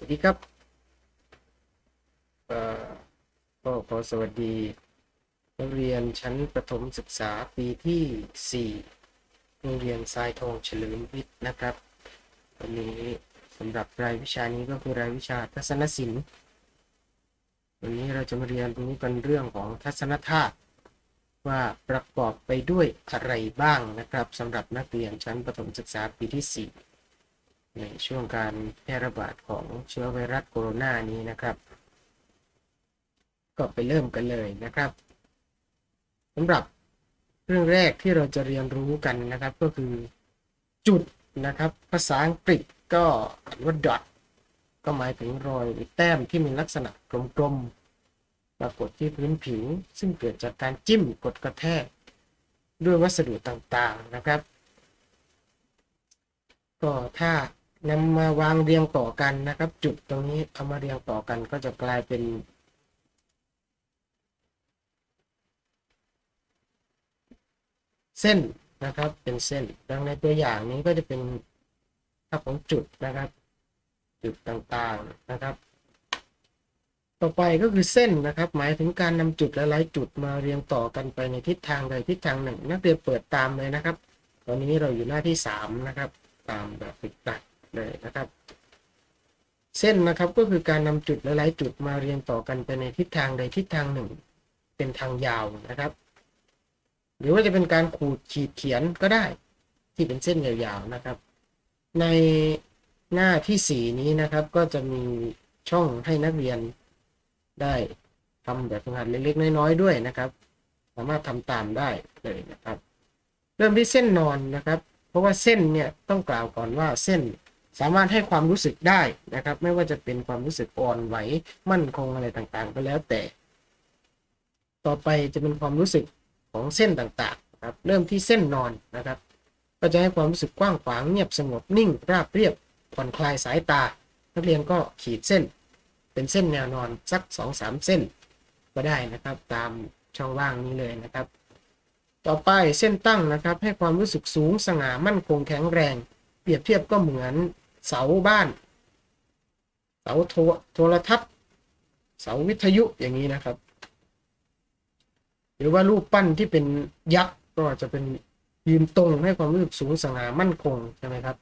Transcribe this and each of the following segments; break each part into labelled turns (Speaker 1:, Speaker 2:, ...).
Speaker 1: สวัสดีครับเอ่อก็ขอสวัสดีนักเรียนชั้นประถมศึกษาปีที่ 4 โรงเรียนทรายทองเฉลิมวิทย์นะครับ วันนี้สำหรับรายวิชานี้ก็คือรายวิชาทัศนศิลป์ วันนี้เราจะมาเรียนรู้กันเรื่องของทัศนธาตุว่าประกอบไปด้วยอะไรบ้างนะครับสำหรับนักเรียนชั้นประถมศึกษาปีที่ 4 ในช่วงการแพร่ระบาดของเชื้อไวรัสโคโรนานี้นะครับ ก็ไปเริ่มกันเลยนะครับสำหรับเรื่องแรกที่เราจะเรียนรู้กันนะครับก็คือจุดนะครับ ภาษาอังกฤษก็ว่า dot ก็หมายถึงรอยแต้มที่มีลักษณะกลมๆปรากฏที่พื้นผิว ซึ่งเกิดจากการจิ้มกดกระแทก ด้วยวัสดุต่างๆนะครับ ก็ถ้า นำมาวางเรียงต่อกันนะครับ จุดตรงนี้เอามาเรียงต่อกันก็จะกลายเป็น เส้นนะครับ เป็นเส้นดังในตัวอย่างนี้ก็จะเป็นภาพของจุดนะครับ จุดต่างๆนะครับ ต่อไปก็คือเส้นนะครับ หมายถึงการนำจุดหลายๆจุดมาเรียงต่อกันไปในทิศทางใดทิศทางหนึ่ง นักเรียนเปิดตามเลยนะครับ ตอนนี้เราอยู่หน้าที่สามนะครับ ตามแบบฝึกตัด เลยนะครับ เส้นนะครับก็คือการนำจุดหลายๆจุดมาเรียงต่อกันไปในทิศทางใดทิศทางหนึ่ง เป็นทางยาวนะครับ หรือว่าจะเป็นการขูดขีดเขียนก็ได้ที่เป็นเส้นยาวๆนะครับ ในหน้าที่สี่นี้นะครับ ก็จะมีช่องให้นักเรียนได้ทำแบบฝึกหัดเล็กๆน้อยๆด้วยนะครับ สามารถทำตามได้เลยนะครับ เริ่มที่เส้นนอนนะครับ เพราะว่าเส้นเนี่ยต้องกล่าวก่อนว่าเส้น สามารถให้ความรู้สึกได้นะครับ ไม่ว่าจะเป็นความรู้สึกอ่อนไหวมั่นคงอะไรต่างๆ ก็แล้วแต่ ต่อไปจะเป็นความรู้สึกของเส้นต่างๆนะครับเริ่มที่เส้นนอนนะครับ ก็จะให้ความรู้สึกกว้างขวางเงียบสงบนิ่ง ราบเรียบผ่อนคลายสายตา นักเรียนก็ขีดเส้น เป็นเส้นแนวนอนสัก2อสามเส้น ก็ได้นะครับ ตามช่องว่างนี้เลยนะครับ ต่อไปเส้นตั้งนะครับ ให้ความรู้สึกสูงสง่ามั่นคงแข็งแรง เปรียบเทียบก็เหมือน เสาบ้าน เสาโทรโทรทัศน์ เสาวิทยุอย่างนี้นะครับ หรือว่ารูปปั้นที่เป็นยักษ์ก็จะเป็นยืนตรงให้ความรู้สึกสูงสง่ามั่นคงใช่ไหมครับ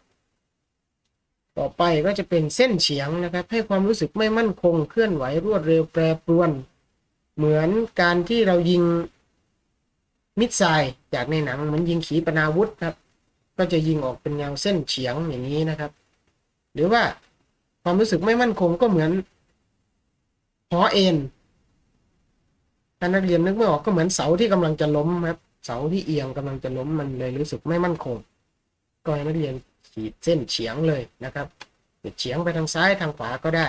Speaker 1: ต่อไปก็จะเป็นเส้นเฉียงนะครับ ให้ความรู้สึกไม่มั่นคง เคลื่อนไหวรวดเร็วแปรปรวน เหมือนการที่เรายิงมิดไซล์จากในหนังเหมือนยิงขีปนาวุธครับ ก็จะยิงออกเป็นแนวเส้นเฉียงอย่างนี้นะครับ หรือว่าความรู้สึกไม่มั่นคงก็เหมือนหอเอ็นถ้านักเรียนนึกไม่ออกก็เหมือนเสาที่กำลังจะล้มครับ เสาที่เอียงกำลังจะล้มมันเลยรู้สึกไม่มั่นคง ก็ให้นักเรียนขีดเส้นเฉียงเลยนะครับเฉียงไปทางซ้ายทางขวาก็ได้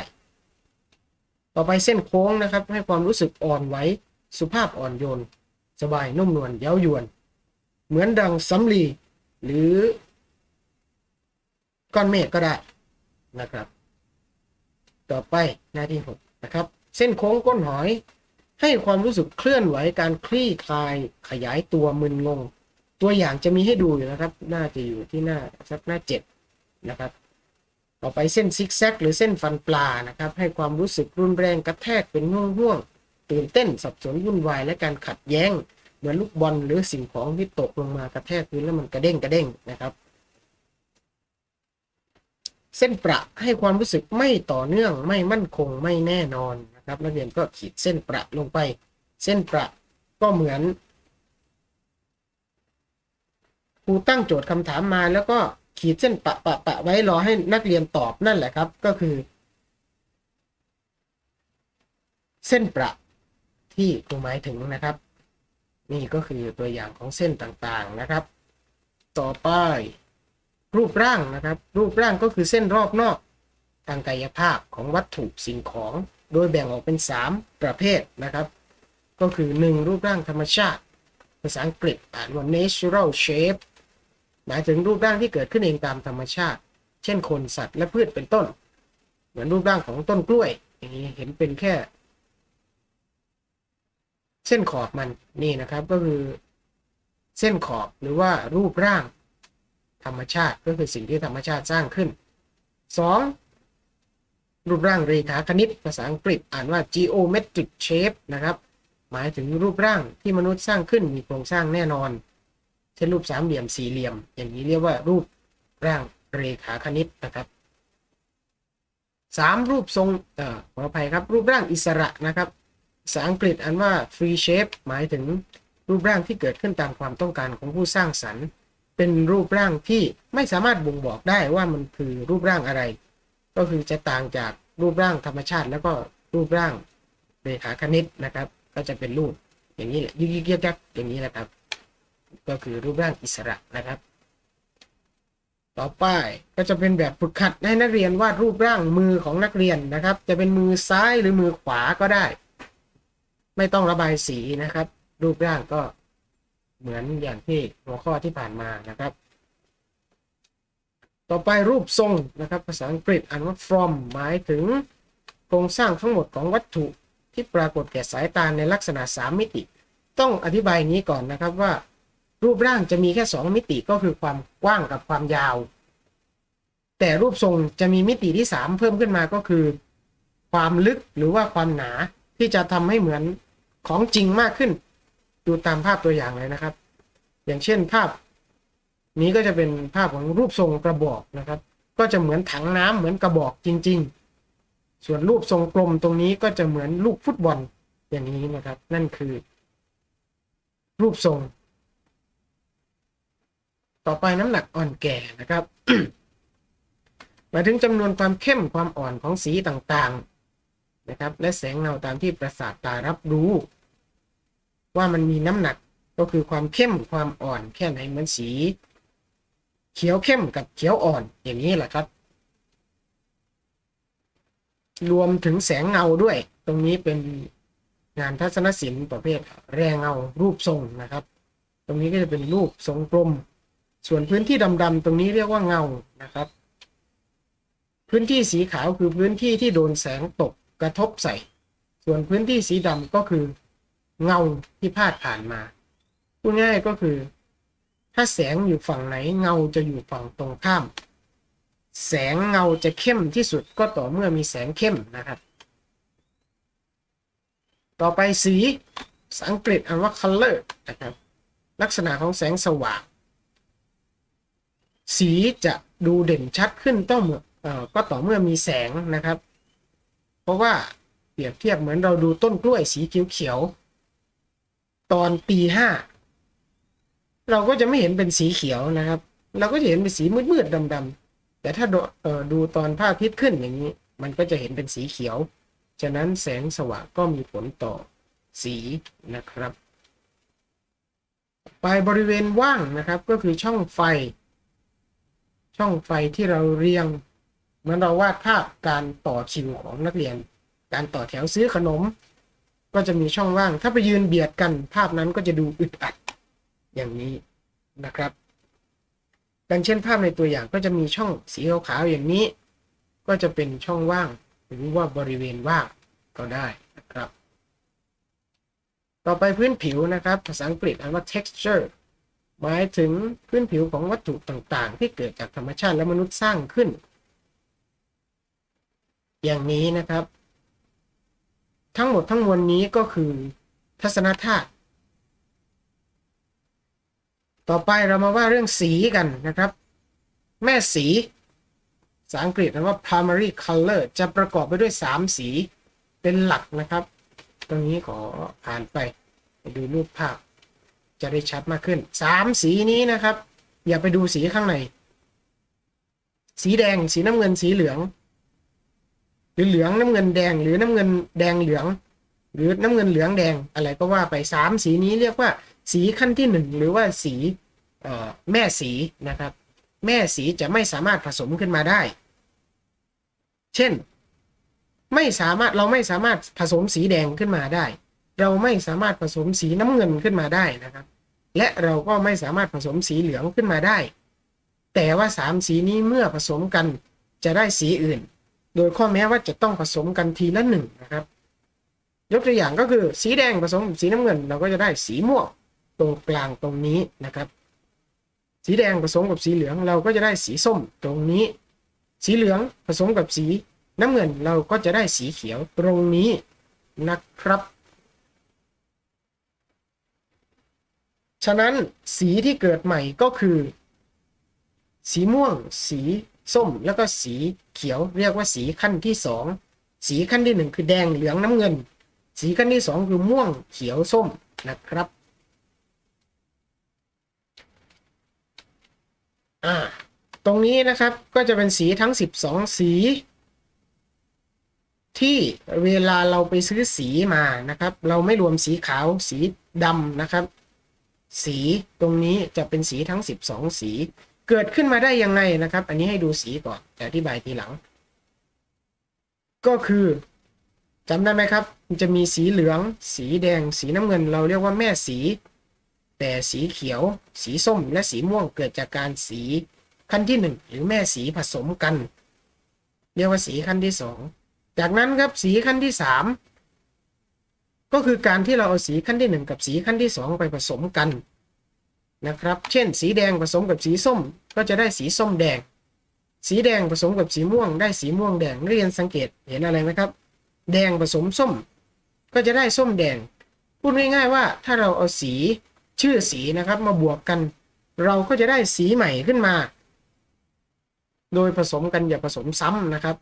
Speaker 1: ต่อไปเส้นโค้งนะครับ ให้ความรู้สึกอ่อนไหวสุภาพอ่อนโยน สบายนุ่มนวลเย้ายวน เหมือนดังสำลีหรือก้อนเมฆก็ได้ นะครับ ต่อไปหน้าที่หกนะครับ เส้นโค้งก้นหอย ให้ความรู้สึกเคลื่อนไหวการคลี่คลายขยายตัวมึนงง ตัวอย่างจะมีให้ดูอยู่นะครับ น่าจะอยู่ที่หน้าสักหน้าเจ็ดนะครับ ต่อไปเส้นซิกแซกหรือเส้นฟันปลานะครับ ให้ความรู้สึกรุนแรงกระแทกเป็นห่วงห่วงๆตื่นเต้นสับสนวุ่นวายและการขัดแย้งเหมือนลูกบอลหรือสิ่งของที่ตกลงมากระแทกพื้นแล้วมันกระเด้งกระเด้งนะครับ เส้นประให้ความรู้สึกไม่ต่อเนื่องไม่มั่นคงไม่แน่นอนนะครับนักเรียนก็ขีดเส้นประลงไป เส้นประก็เหมือนครูตั้งโจทย์คำถามมาแล้วก็ขีดเส้นปะปะปะไว้รอให้นักเรียนตอบนั่นแหละครับก็คือ เส้นประที่ครูหมายถึงนะครับ นี่ก็คือตัวอย่างของเส้นต่างๆนะครับ ต่อไป รูปร่างนะครับ รูปร่างก็คือเส้นรอบนอกทางกายภาพของวัตถุสิ่งของ โดยแบ่งออกเป็น 3 ประเภทนะครับ ก็คือ 1. รูปร่างธรรมชาติ ภาษาอังกฤษอ่านว่า natural shape หมายถึงรูปร่างที่เกิดขึ้นเองตามธรรมชาติ เช่นคนสัตว์และพืชเป็นต้น เหมือนรูปร่างของต้นกล้วย อย่างนี้เห็นเป็นแค่ เส้นขอบมันนี่นะครับก็คือ เส้นขอบหรือว่ารูปร่าง ธรรมชาติก็คือสิ่งที่ธรรมชาติสร้างขึ้น 2. รูปร่างเรขาคณิต ภาษาอังกฤษอ่านว่า geometric shape นะครับ หมายถึงรูปร่างที่มนุษย์สร้างขึ้นมีโครงสร้างแน่นอน เช่นรูปสามเหลี่ยมสี่เหลี่ยม อย่างนี้เรียกว่ารูปร่างเรขาคณิตนะครับสามรูปทรงเอ่อขออภัยครับ รูปร่างอิสระนะครับภาษาอังกฤษอ่านว่า free shape หมายถึงรูปร่างที่เกิดขึ้นตามความต้องการของผู้สร้างสรรค์ เป็นรูปร่างที่ไม่สามารถบ่งบอกได้ว่ามันคือรูปร่างอะไร ก็คือจะต่างจากรูปร่างธรรมชาติ แล้วก็รูปร่างเรขาคณิตนะครับ ก็จะเป็นรูปอย่างนี้แหละยึกยึกยักยักอย่างนี้แหละครับ ก็คือรูปร่างอิสระนะครับ ต่อไปก็จะเป็นแบบฝึกหัดให้นักเรียนวาดรูปร่างมือของนักเรียนนะครับ จะเป็นมือซ้ายหรือมือขวาก็ได้ ไม่ต้องระบายสีนะครับ รูปร่างก็ เหมือนอย่างที่หัวข้อที่ผ่านมานะครับ ต่อไปรูปทรงนะครับ ภาษาอังกฤษอ่านว่า from หมายถึงโครงสร้างทั้งหมดของวัตถุที่ปรากฏแก่สายตาในลักษณะ 3 มิติ ต้องอธิบายนี้ก่อนนะครับว่า รูปร่างจะมีแค่ 2 มิติก็คือความกว้างกับความยาว แต่รูปทรงจะมีมิติที่ 3 เพิ่มขึ้นมาก็คือ ความลึกหรือว่าความหนาที่จะทำให้เหมือนของจริงมากขึ้น ดูตามภาพตัวอย่างเลยนะครับ อย่างเช่นภาพ นี้ก็จะเป็นภาพของรูปทรงกระบอกนะครับ ก็จะเหมือนถังน้ำเหมือนกระบอกจริง ๆ ส่วนรูปทรงกลมตรงนี้ก็จะเหมือนลูกฟุตบอลอย่างนี้นะครับ นั่นคือ รูปทรง ต่อไปน้ำหนักอ่อนแก่นะครับหมายถึงจำนวนความเข้มความอ่อนของสีต่างๆนะครับ และแสงเงาตามที่ประสาทตารับรู้ ว่ามันมีน้ำหนักก็คือความเข้มความอ่อนแค่ไหนเหมือนสี เขียวเข้มกับเขียวอ่อนอย่างนี้แหละครับ รวมถึงแสงเงาด้วย ตรงนี้เป็นงานทัศนศิลป์ประเภทแรงเงารูปทรงนะครับ ตรงนี้ก็จะเป็นรูปทรงกลม ส่วนพื้นที่ดำๆตรงนี้เรียกว่าเงานะครับ พื้นที่สีขาวคือพื้นที่ที่โดนแสงตกกระทบใส่ ส่วนพื้นที่สีดำก็คือ เงาที่พาดผ่านมาพูดง่ายก็คือ ถ้าแสงอยู่ฝั่งไหนเงาจะอยู่ฝั่งตรงข้าม แสงเงาจะเข้มที่สุดก็ต่อเมื่อมีแสงเข้มนะครับ ต่อไปสีภาษาอังกฤษอ่านว่า color นะครับ ลักษณะของแสงสว่าง สีจะดูเด่นชัดขึ้นต้องเอเอ่อก็ต่อเมื่อมีแสงนะครับ เพราะว่าเปรียบเทียบเหมือนเราดูต้นกล้วยสีเขียวๆ ตอนปีห้าเราก็จะไม่เห็นเป็นสีเขียวนะครับ เราก็จะเห็นเป็นสีมืดๆดำๆแต่ถ้าดูดูตอนพระอาทิตย์ขึ้นอย่างนี้ มันก็จะเห็นเป็นสีเขียว ฉะนั้นแสงสว่างก็มีผลต่อสีนะครับ ไปบริเวณว่างนะครับก็คือช่องไฟ ช่องไฟที่เราเรียงเมื่อเราวาดภาพการต่อคิวของนักเรียน การต่อแถวซื้อขนม ก็จะมีช่องว่าง ถ้าไปยืนเบียดกันภาพนั้นก็จะดูอึดอัดอย่างนี้นะครับดังเช่นภาพในตัวอย่างก็จะมีช่องสีขาวๆอย่างนี้ ก็จะเป็นช่องว่าง หรือว่าบริเวณว่างก็ได้นะครับ ต่อไปพื้นผิวนะครับ ภาษาอังกฤษอ่านว่า texture หมายถึงพื้นผิวของวัตถุต่างๆ ที่เกิดจากธรรมชาติและมนุษย์สร้างขึ้น อย่างนี้นะครับ ทั้งหมดทั้งมวลนี้ก็คือทัศนธาตุต่อไปเรามาว่าเรื่องสีกันนะครับ แม่สีภาษาอังกฤษนะว่า primary color จะประกอบไปด้วย 3 สีเป็นหลักนะครับ ตรงนี้ขอผ่านไปไปดูรูปภาพ จะได้ชัดมากขึ้น 3 สีนี้นะครับ อย่าไปดูสีข้างใน สีแดงสีน้ำเงินสีเหลือง หรือเหลืองน้ำเงินแดง หรือน้ำเงินแดงเหลือง หรือน้ำเงินเหลืองแดงอะไรก็ว่าไป3สีนี้เรียกว่า สีขั้นที่1หรือว่าสีแม่สีนะครับ แม่สีจะไม่สามารถผสมขึ้นมาได้ เช่น ไม่สามารถเราไม่สามารถผสมสีแดงขึ้นมาได้ เราไม่สามารถผสมสีน้ำเงินขึ้นมาได้นะครับ และเราก็ไม่สามารถผสมสีเหลืองขึ้นมาได้ แต่ว่าสามสีนี้เมื่อผสมกันจะได้สีอื่น โดยข้อแม้ว่าจะต้องผสมกันทีละหนึ่งนะครับ ยกตัวอย่างก็คือสีแดงผสมสีน้ำเงิน เราก็จะได้สีม่วงตรงกลางตรงนี้นะครับ สีแดงผสมกับสีเหลืองเราก็จะได้สีส้มตรงนี้ สีเหลืองผสมกับสีน้ำเงินเราก็จะได้สีเขียวตรงนี้นะครับ ฉะนั้นสีที่เกิดใหม่ก็คือ สีม่วง สี ส้มแล้วก็สีเขียวเรียกว่าสีขั้นที่สองสีขั้นที่หนึ่งคือแดงเหลืองน้ำเงิน สีขั้นที่สองคือม่วงเขียวส้มนะครับอ่าตรงนี้นะครับก็จะเป็นสีทั้ง 12 สี ที่เวลาเราไปซื้อสีมานะครับ เราไม่รวมสีขาวสีดำนะครับ สีตรงนี้จะเป็นสีทั้ง 12 สี เกิดขึ้นมาได้ยังไงนะครับ อันนี้ให้ดูสีก่อนแต่อธิบายทีหลัง ก็คือจำได้ไหมครับ มันจะมีสีเหลือง สีแดง สีน้ำเงิน เราเรียกว่าแม่สี แต่สีเขียว สีส้ม และสีม่วงเกิดจากการสีขั้นที่หนึ่งหรือแม่สีผสมกัน เรียกว่าสีขั้นที่สองจากนั้นครับสีขั้นที่สามก็คือการที่เราเอาสีขั้นที่หนึ่งกับสีขั้นที่สองไปผสมกัน นะครับ เช่น สีแดงผสมกับสีส้ม ก็จะได้สีส้มแดง สีแดงผสมกับสีม่วง ได้สีม่วงแดงเรียนสังเกตเห็นอะไรไหมครับ แดงผสมส้ม ก็จะได้ส้มแดง พูดง่ายๆว่าถ้าเราเอาสีชื่อสีนะครับมาบวกกัน เราก็จะได้สีใหม่ขึ้นมา โดยผสมกันอย่าผสมซ้ำนะครับ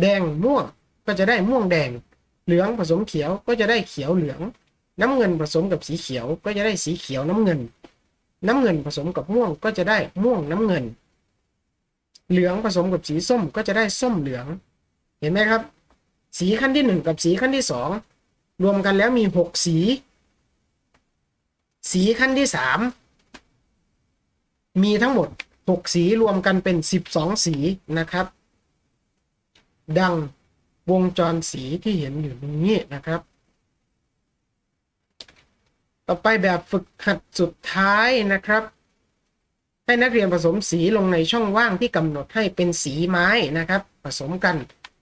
Speaker 1: แดงม่วงก็จะได้ม่วงแดง เหลืองผสมเขียวก็จะได้เขียวเหลือง น้ำเงินผสมกับสีเขียวก็จะได้สีเขียวน้ำเงิน น้ำเงินผสมกับม่วงก็จะได้ม่วงน้ำเงิน เหลืองผสมกับสีส้มก็จะได้ส้มเหลือง เห็นไหมครับ สีขั้นที่หนึ่งกับสีขั้นที่สองรวมกันแล้วมีหกสี สีขั้นที่สามมีทั้งหมดหกสีรวมกันเป็นสิบสองสีนะครับ ดังวงจรสีที่เห็นอยู่ตรงนี้นะครับ ต่อไปแบบฝึกหัดสุดท้ายนะครับ ให้นักเรียนผสมสีลงในช่องว่างที่กำหนดให้เป็นสีไม้นะครับ ผสมกัน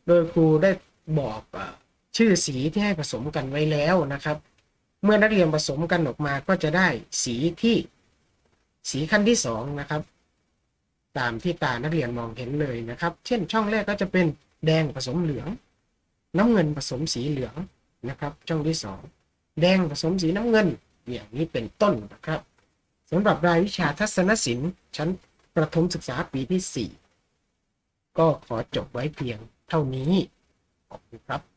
Speaker 1: โดยครูได้บอกชื่อสีที่ให้ผสมกันไว้แล้วนะครับ เมื่อนักเรียนผสมกันออกมาก็จะได้สีที่สีขั้นที่สองนะครับ ตามที่ตานักเรียนมองเห็นเลยนะครับ เช่น ช่องแรกก็จะเป็นแดงผสมเหลือง น้ำเงินผสมสีเหลืองนะครับ ช่องที่สองแดงผสมสีน้ำเงิน อย่างนี้เป็นต้นนะครับสำหรับรายวิชาทัศนศิลป์ชั้นประถมศึกษาปีที่ 4 ก็ขอจบไว้เพียงเท่านี้ ขอบคุณครับ